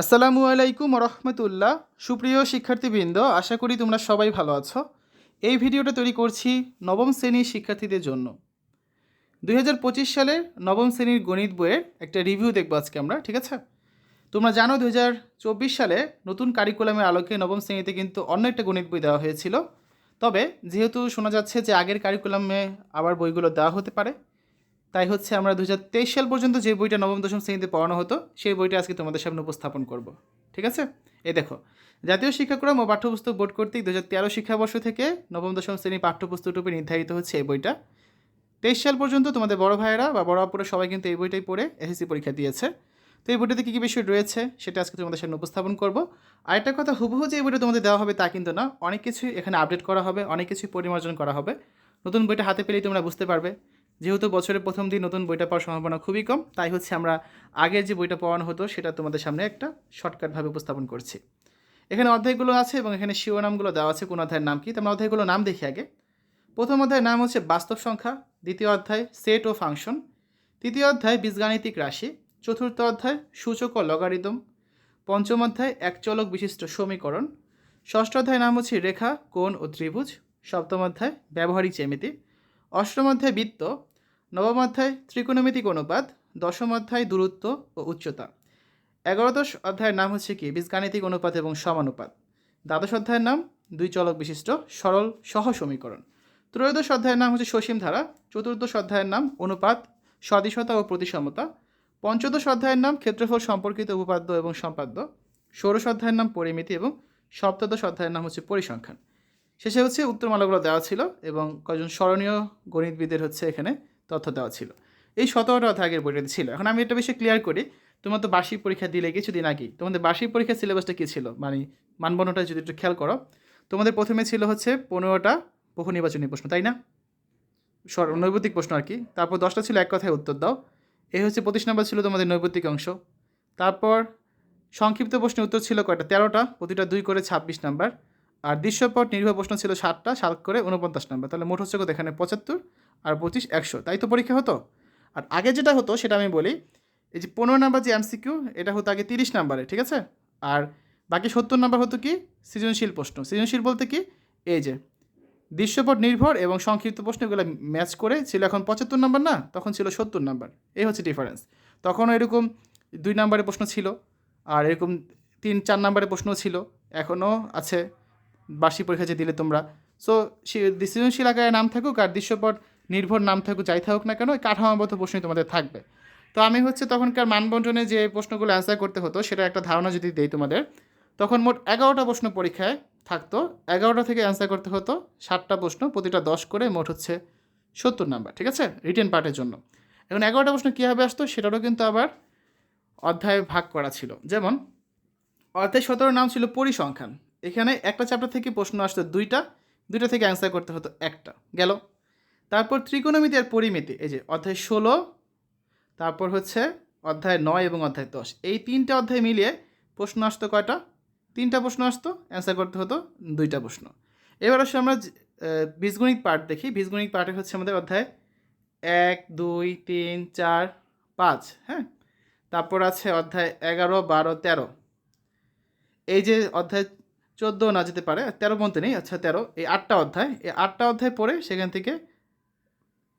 আসসালামু আলাইকুম রহমতুল্লাহ সুপ্রিয় শিক্ষার্থীবৃন্দ, আশা করি তোমরা সবাই ভালো আছো। এই ভিডিওটা তৈরি করছি নবম শ্রেণির শিক্ষার্থীদের জন্য। দু হাজার পঁচিশ সালের নবম শ্রেণির গণিত বইয়ের একটা রিভিউ দেখব আজকে আমরা, ঠিক আছে? তোমরা জানো দুই হাজার চব্বিশ সালে নতুন কারিকুলামের আলোকে নবম শ্রেণীতে কিন্তু অন্য একটা গণিত বই দেওয়া হয়েছিল। তবে যেহেতু শোনা যাচ্ছে যে আগের কারিকুলামে আবার বইগুলো দেওয়া হতে পারে তাই হচ্ছে আমরা দু হাজার তেইশ সাল পর্যন্ত যে বইটা নবম, দশম শ্রেণীতে পড়ানো হতো, সেই বইটা আজকে তোমাদের সামনে উপস্থাপন করব। ঠিক আছে? এই দেখো, জাতীয় শিক্ষাক্রম ও পাঠ্যপুস্তক বোর্ড কর্তৃক দু হাজার তেরো শিক্ষাবর্ষ থেকে নবম, দশম শ্রেণি পাঠ্যপুস্তকরূপে নির্ধারিত হচ্ছে এই বইটা। তেইশ সাল পর্যন্ত তোমাদের বড় ভাইয়েরা বা বড় আপুরা সবাই কিন্তু এই বইটাই পড়ে এসএসসি পরীক্ষা দিয়েছে। তো এই বইটাতে কী কী বিষয় রয়েছে সেটা আজকে তোমাদের সামনে উপস্থাপন করব। আরেকটা কথা, হুবহু যে এই বইটা তোমাদের দেওয়া হবে তা কিন্তু না। অনেক কিছুই এখানে আপডেট করা হবে, অনেক কিছুই পরিমার্জন করা হবে। নতুন বইটা হাতে পেলেই তোমরা বুঝতে পারবে। যেহেতু বছরের প্রথম দিন নতুন বইটা পাওয়ার সম্ভাবনা খুবই কম, তাই হচ্ছে আমরা আগের যে বইটা পড়ানো হতো সেটা তোমাদের সামনে একটা শর্টকাটভাবে উপস্থাপন করছি। এখানে অধ্যায়গুলো আছে এবং এখানে শিরোনামগুলো দেওয়া আছে, কোন অধ্যায়ের নাম কি? তোমরা অধ্যায়গুলো নাম দেখি আগে। প্রথম অধ্যায়ের নাম হচ্ছে বাস্তব সংখ্যা, দ্বিতীয় অধ্যায় সেট ও ফাংশন, তৃতীয় অধ্যায় বীজগাণিতিক রাশি, চতুর্থ অধ্যায় সূচক ও লগারিদম, পঞ্চম অধ্যায় একচলক বিশিষ্ট সমীকরণ, ষষ্ঠ অধ্যায় নাম হচ্ছে রেখা, কোণ ও ত্রিভুজ, সপ্তম অধ্যায় ব্যবহারিক জ্যামিতি, অষ্টম অধ্যায় বৃত্ত নবম অধ্যায়, ত্রিকোণমিতিক অনুপাত, দশম অধ্যায়, দূরত্ব ও উচ্চতা। এগারোদশ অধ্যায়ের নাম হচ্ছে কি? বীজগাণিতিক অনুপাত এবং সমানুপাত। দ্বাদশ অধ্যায়ের নাম, দুই চলক বিশিষ্ট, সরল সহ সমীকরণ। ত্রয়োদশ অধ্যায়ের নাম হচ্ছে সসীম ধারা, চতুর্দশ অধ্যায়ের নাম অনুপাত সদিশতা ও প্রতিসমতা। পঞ্চদশ অধ্যায়ের নাম ক্ষেত্রফল সম্পর্কিত উপপাদ্য এবং সম্পাদ্য। ষোড়শ অধ্যায়ের নাম পরিমিতি এবং সপ্তদশ অধ্যায়ের নাম হচ্ছে পরিসংখ্যান। শেষে হচ্ছে উত্তরমালাগুলো দেওয়া ছিল এবং কয়েকজন স্মরণীয় গণিতবিদের হচ্ছে এখানে তথ্য দেওয়া ছিল। এই সতেরোটা অধ্যায় আগের বইটাতে ছিল। এখন আমি এটা বেশি ক্লিয়ার করি। তোমার তো বার্ষিক পরীক্ষা দিলে কিছুদিন আগেই। তোমাদের বার্ষিক পরীক্ষার সিলেবাসটা কী ছিল? মানে মানবন্ধটা যদি একটু খেয়াল করো। তোমাদের প্রথমে ছিল হচ্ছে পনেরোটা বহু নির্বাচনী প্রশ্ন, তাই না? সর নৈবতিক প্রশ্ন আর কি। তারপর দশটা ছিল এক কথায় উত্তর দাও। এই হচ্ছে পঁচিশ নম্বর ছিল তোমাদের নৈবতিক অংশ। তারপর সংক্ষিপ্ত প্রশ্নের উত্তর ছিল কয়টা? তেরোটা। প্রতিটা দুই করে ছাব্বিশ নাম্বার। আর দৃশ্যপট নির্ভর প্রশ্ন ছিল ষাটটা সাত করে উনপঞ্চাশ নাম্বার। তাহলে মোট হচ্ছে কত? এখানে পঁচাত্তর। আর পঁচিশ একশো। তাই তো পরীক্ষা হতো? আর আগে যেটা হতো, সেটা আমি বলি, এই যে পনেরো নাম্বার যে এমসিকিউ এটা হতো আগে তিরিশ নাম্বারে, ঠিক আছে? আর বাকি সত্তর নাম্বার হতো কি? সৃজনশীল প্রশ্ন। সৃজনশীল বলতে কি? এই যে, দৃশ্যপট নির্ভর এবং সংক্ষিপ্ত প্রশ্ন এগুলো ম্যাচ করে ছিল এখন পঁচাত্তর নাম্বার না? তখন ছিল সত্তর নাম্বার। এই হচ্ছে ডিফারেন্স তখনও এরকম দুই নাম্বারের প্রশ্ন ছিল, আর এরকম তিন, চার নাম্বারের প্রশ্ন ছিল। এখনও আছে, বার্ষিক পরীক্ষা যে দিলে তোমরা। সো সৃজনশীল আকারে নাম থাকুক আর দৃশ্যপট নির্ভর নাম থাকুক, যাই থাকুক না কেন কাঠামোগত প্রশ্নই তোমাদের থাকবে। তো আমি হচ্ছে তখনকার মানবন্টনে যে প্রশ্নগুলো অ্যান্সার করতে হতো সেটা একটা ধারণা যদি দেই তোমাদের, তখন মোট এগারোটা প্রশ্ন পরীক্ষায় থাকতো। এগারোটা থেকে অ্যান্সার করতে হতো ষাটটা প্রশ্ন, প্রতিটা দশ করে মোট হচ্ছে সত্তর নাম্বার ঠিক আছে? রিটেন পার্টের জন্য। এখন এগারোটা প্রশ্ন কীভাবে আসতো, সেটারও কিন্তু আবার অধ্যায়ে ভাগ করা ছিল। যেমন অধ্যায় সতেরোর নাম ছিল পরিসংখ্যান। এখানে একটা চ্যাপ্টার থেকে প্রশ্ন আসতো দুইটা দুইটা থেকে অ্যান্সার করতে হতো একটা। গেল? তারপর ত্রিকোণমিতি আর পরিমিতি, এই যে অধ্যায় ষোলো, তারপর হচ্ছে অধ্যায় নয় এবং অধ্যায় দশ। এই তিনটা অধ্যায় মিলিয়ে প্রশ্ন আসতো কয়টা? তিনটা প্রশ্ন আসতো অ্যান্সার করতে হতো দুইটা প্রশ্ন। এবার আসলে আমরা বীজগণিত পার্ট দেখি। বীজগণিত পার্টে হচ্ছে আমাদের অধ্যায় এক, দুই, তিন, চার, পাঁচ হ্যাঁ? তারপর আছে অধ্যায় এগারো, বারো, তেরো। এই যে অধ্যায় চোদ্দ না যেতে পারে, তেরো পর্যন্ত নেই আচ্ছা তেরো। এই আটটা অধ্যায়, এই আটটা অধ্যায় পড়ে সেখান থেকে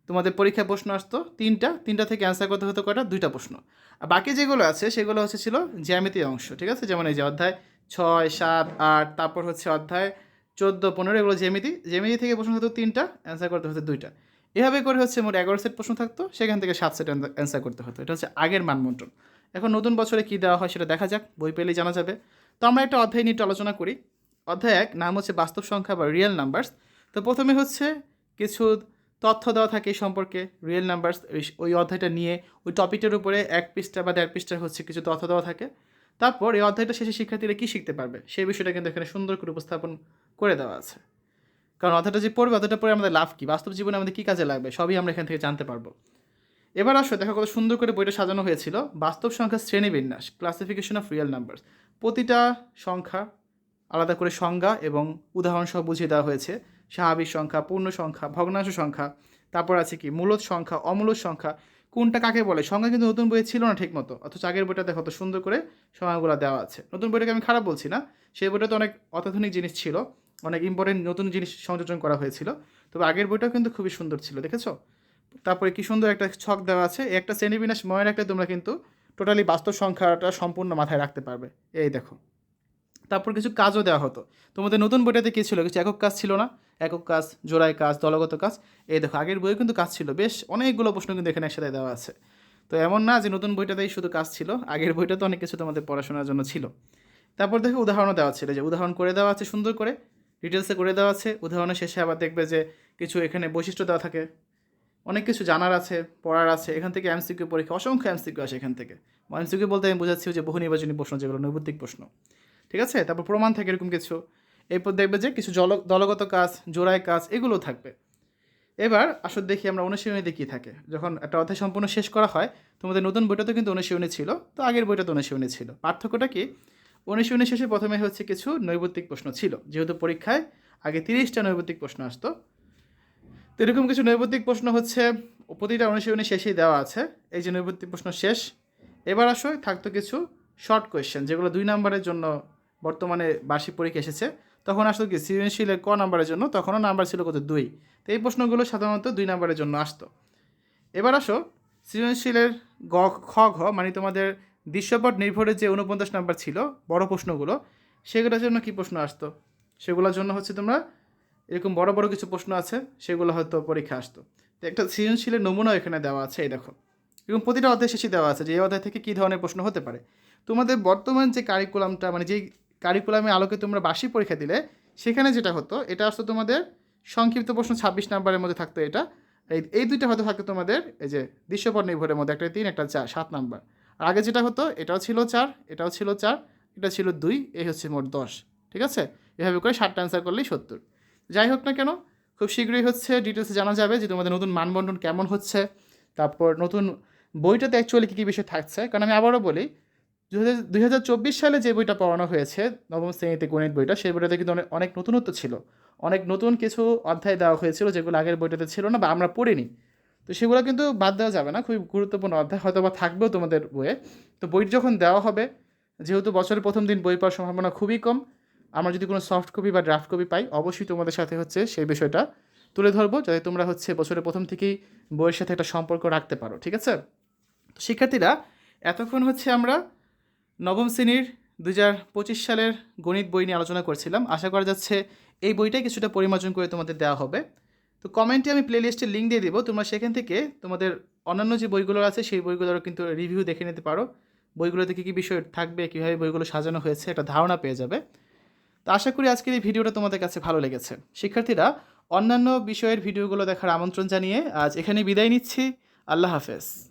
তোমাদের পরীক্ষায় প্রশ্ন আসতো, তিনটা তিনটা থেকে অ্যান্সার করতে হতো কয়টা? দুইটা প্রশ্ন। আর বাকি যেগুলো আছে, সেগুলো হচ্ছে ছিল জ্যামিতি অংশ, ঠিক আছে? যেমন এই যে অধ্যায় ছয়, সাত, আট, তারপর হচ্ছে অধ্যায় চোদ্দ, পনেরো, এগুলো জ্যামিতি। জ্যামিতি থেকে প্রশ্ন হতো তিনটা অ্যান্সার করতে হতো দুইটা। এভাবে করে হচ্ছে মোট এগারো সেট প্রশ্ন থাকতো, সেখান থেকে সাত সেট অ্যান্সার করতে হতো। এটা হচ্ছে আগের মানমন্টন এখন নতুন বছরে কী দেওয়া হয় সেটা দেখা যাক, বই পেলেই জানা যাবে। তো আমরা একটা অধ্যায় নিয়ে একটু আলোচনা করি। অধ্যায় এক, নাম হচ্ছে বাস্তব সংখ্যা বা রিয়েল নাম্বারস তো প্রথমে হচ্ছে কিছু তথ্য দেওয়া থাকে সম্পর্কে রিয়েল নাম্বারস ওই অধ্যায়টা নিয়ে, ওই টপিকটার উপরে এক পৃষ্ঠা বা দেড় পৃষ্ঠা হচ্ছে কিছু তথ্য দেওয়া থাকে। তারপর এই অধ্যায়টা শেষে শিক্ষার্থীরা কী শিখতে পারবে? সেই বিষয়টা কিন্তু এখানে সুন্দর করে উপস্থাপন করে দেওয়া আছে। কারণ অধ্যায়টা যে পড়বে, অধ্যায়টা পড়ে আমাদের লাভ কী? বাস্তব জীবনে আমাদের কী কাজে লাগবে? সবই আমরা এখান থেকে জানতে পারব। এবার আসো, দেখো কত সুন্দর করে বইটা সাজানো হয়েছিল। বাস্তব সংখ্যা শ্রেণীবিন্যাস ক্লাসিফিকেশন অফ রিয়েল নাম্বারস প্রতিটা সংখ্যা আলাদা করে সংজ্ঞা এবং উদাহরণ সহ বুঝিয়ে দেওয়া হয়েছে। স্বাভাবিক সংখ্যা, পূর্ণ সংখ্যা, ভগ্নাংশ সংখ্যা, তারপর আছে কি? মূলত সংখ্যা, অমূলত সংখ্যা। কোনটা কাকে বলে? সংখ্যা কিন্তু নতুন বইয়ে ছিল না ঠিক মতো অথচ আগের বইটাতে কত সুন্দর করে সংজ্ঞাগুলো দেওয়া আছে। নতুন বইটাকে আমি খারাপ বলছি না, সেই বইটাতে অনেক অত্যাধুনিক জিনিস ছিল, অনেক ইম্পর্টেন্ট নতুন জিনিস সংযোজন করা হয়েছিল, তবে আগের বইটাও কিন্তু খুবই সুন্দর ছিল, দেখেছ? তারপরে কি সুন্দর একটা ছক দেওয়া আছে একটা শ্রেণীবিন্যাস মনে রাখলে তোমরা কিন্তু টোটালি বাস্তব সংখ্যাটা সম্পূর্ণ মাথায় রাখতে পারবে। এই দেখো। তারপর কিছু কাজও দেওয়া হতো। তোমাদের নতুন বইটাতে কী ছিল? কিছু একক কাজ ছিল না? একক কাজ, জোড়ায় কাজ, দলগত কাজ। এই দেখো, আগের বইয়ে কিন্তু কাজ ছিল। বেশ অনেকগুলো প্রশ্ন কিন্তু এখানে একসাথে দেওয়া আছে। তো এমন না যে নতুন বইটাতেই শুধু কাজ ছিল, আগের বইটা তো অনেক কিছু তোমাদের পড়াশোনার জন্য ছিল। তারপর দেখো, উদাহরণও দেওয়া ছিল, যে উদাহরণ করে দেওয়া আছে, সুন্দর করে। ডিটেলসে করে দেওয়া আছে, উদাহরণের শেষে আবার দেখবে যে কিছু এখানে বৈশিষ্ট্য দেওয়া থাকে। অনেক কিছু জানার আছে, পড়ার আছে, এখান থেকে এমসিকিউ পরীক্ষা, অসংখ্য এমসিকিউ আসে এখান থেকে। এমসিকিউ বলতে আমি বোঝাচ্ছি যে বহু নির্বাচনী প্রশ্ন, যেগুলো নৈবত্তিক প্রশ্ন। ঠিক আছে? তারপর প্রমাণ থাকে এরকম কিছু। এরপর দেখবে যে কিছু জল দলগত কাজ, জোড়ায় কাজ, এগুলো থাকবে। এবার আসলে দেখি আমরা অনুশীলনীতে কী থাকে। যখন একটা অধ্যায় সম্পূর্ণ শেষ করা হয় তোমাদের নতুন বইটাতে কিন্তু অনুশীলনী ছিল, তো আগের বইটাতে অনুশীলনী ছিল। পার্থক্যটা কি? অনুশীলনী শেষে প্রথমে হচ্ছে কিছু নৈবত্তিক প্রশ্ন ছিল। যেহেতু পরীক্ষায় আগে তিরিশটা নৈবত্তিক প্রশ্ন আসতো, তো এরকম কিছু নৈবত্তিক প্রশ্ন হচ্ছে, প্রতিটা অনুশীলনী শেষেই দেওয়া আছে। এই যে নৈবত্তিক প্রশ্ন শেষ, এবার আসো, থাকতো কিছু শর্ট কোয়েশ্চেন যেগুলো দুই নাম্বারের জন্য বর্তমানে বার্ষিক পরীক্ষা এসেছে। তখন আসতো কি? সৃজনশীলের ক নাম্বারের জন্য, তখনও নাম্বার ছিল কত? দুই। তো এই প্রশ্নগুলো সাধারণত দুই নাম্বারের জন্য আসতো। এবার আসো, সৃজনশীলের গ, খ, ঘ মানে তোমাদের দৃশ্যপট নির্ভরের যে উনপঞ্চাশ নাম্বার ছিল, বড় প্রশ্নগুলো, সেগুলোর জন্য কী প্রশ্ন আসতো? সেগুলোর জন্য হচ্ছে তোমরা, এরকম বড় বড় কিছু প্রশ্ন আছে, সেগুলো হয়তো পরীক্ষা আসতো। তো একটা সৃজনশীলের নমুনা এখানে দেওয়া আছে, এই দেখো। এবং প্রতিটা অধ্যায় শেষে দেওয়া আছে যে এই অধ্যায় থেকে কী ধরনের প্রশ্ন হতে পারে? তোমাদের বর্তমান যে কারিকুলামটা মানে যেই কারিকুলামের আলোকে তোমরা বার্ষিক পরীক্ষা দিলে, সেখানে যেটা হতো, এটা আসতো তোমাদের সংক্ষিপ্ত প্রশ্ন ছাব্বিশ নাম্বারের মধ্যে থাকতো এটা। এই এই দুইটা হয়তো থাকতো তোমাদের, এই যে দৃশ্যপট নির্ভরের মধ্যে একটা তিন, একটা চার, সাত নাম্বার। আর আগে যেটা হতো, এটাও ছিল চার, এটাও ছিল চার, এটা ছিল দুই, এই হচ্ছে মোট দশ, ঠিক আছে? এভাবে করে ষাটটা অ্যান্সার করলেই সত্তর। যাই হোক না কেন, খুব শীঘ্রই হচ্ছে ডিটেলসে জানা যাবে যে তোমাদের নতুন মানবন্টন কেমন হচ্ছে, তারপর নতুন বইটাতে অ্যাকচুয়ালি কী কী বিষয় থাকছে, কারণ আমি আবারও বলি দুই হাজার চব্বিশ সালে যে বইটা পড়ানো হয়েছে, নবম শ্রেণীতে গণিত বইটা, সেই বইটাতে কিন্তু অনেক নতুনত্ব ছিল। অনেক নতুন কিছু অধ্যায় দেওয়া হয়েছিল যেগুলো আগের বইটাতে ছিল না বা আমরা পড়িনি। তো সেগুলো কিন্তু বাদ দেওয়া যাবে না, খুবই গুরুত্বপূর্ণ অধ্যায় হয়তো বা থাকবেও তোমাদের বইয়ে। তো বই যখন দেওয়া হবে, যেহেতু বছরের প্রথম দিন বই পাওয়ার সম্ভাবনা খুবই কম, আমরা যদি কোনো সফট কপি বা ড্রাফট কপি পাই, অবশ্যই তোমাদের সাথে হচ্ছে সেই বিষয়টা তুলে ধরবো, যাতে তোমরা হচ্ছে বছরের প্রথম থেকেই বইয়ের সাথে একটা সম্পর্ক রাখতে পারো, ঠিক আছে? তো শিক্ষার্থীরা, এতক্ষণ হচ্ছে আমরা নবম শ্রেণির দু পঁচিশ সালের গণিত বই নিয়ে আলোচনা করছিলাম। আশা করা যাচ্ছে এই বইটাই কিছুটা পরিমার্জন করে তোমাদের দেওয়া হবে। তো কমেন্টে আমি প্লে লিস্টের লিঙ্ক দিয়ে দেবো। তোমরা সেখান থেকে তোমাদের অন্যান্য যে বইগুলো আছে, সেই বইগুলোর কিন্তু রিভিউ দেখে নিতে পারো। বইগুলোতে কী কী বিষয় থাকবে, কীভাবে বইগুলো সাজানো হয়েছে, একটা ধারণা পেয়ে যাবে। তো আশা করি আজকের এই ভিডিওটা তোমাদের কাছে ভালো লেগেছে। শিক্ষার্থীরা, অন্যান্য বিষয়ের ভিডিওগুলো দেখার আমন্ত্রণ জানিয়ে আজ এখানে বিদায় নিচ্ছি। আল্লাহ হাফেজ।